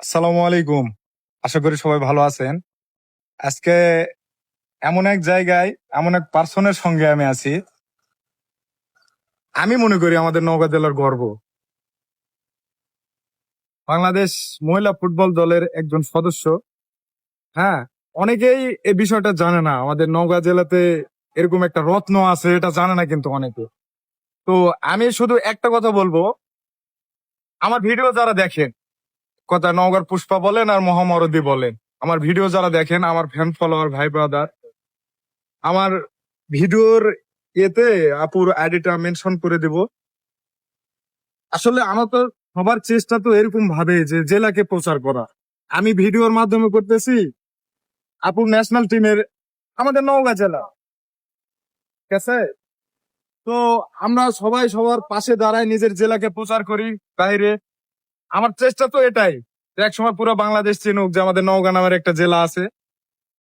আসসালামু আলাইকুম। আশা করি সবাই ভালো আছেন। আজকে এমন এক জায়গায়, এমন এক পার্সনের সঙ্গে আমি আছি। আমি মনে করি আমাদের নওগাঁ জেলার গর্ব। বাংলাদেশ মহিলা ফুটবল দলের একজন সদস্য। হ্যাঁ অনেকেই এই বিষয়টা জানে না। আমাদের নওগাঁ জেলাতে এরকম একটা রত্ন আছে, এটা জানে না কিন্তু অনেকে। তো আমি শুধু একটা কথা বলব। আমার ভিডিও যারা দেখেন কথা নওগাঁর পুষ্পা বলেন আর মহামরদি বলেন। আমার ভিডিও যারা দেখেন, আমার ফ্যান ফলোয়ার ভাই ব্রাদার আমার ভিডিওর এতে আপুর আইডিটা মেনশন করে দেব। আসলে আমার তো সবার চেষ্টা তো এরকম ভাবে যে জেলাকে প্রচার করা। আমি ভিডিওর মাধ্যমে করতেছি আপুর ন্যাশনাল টিমের আমাদের নওগাঁ জেলা। ঠিক আছে? তো আমরা সবাই সবার পাশে দাঁড়াই নিজের জেলাকে প্রচার করি, বাইরে আমার চেষ্টা তো এটাই এক একসময় পুরো বাংলাদেশ চিনুক যে আমাদের নওগাঁ নামের একটা জেলা আছে।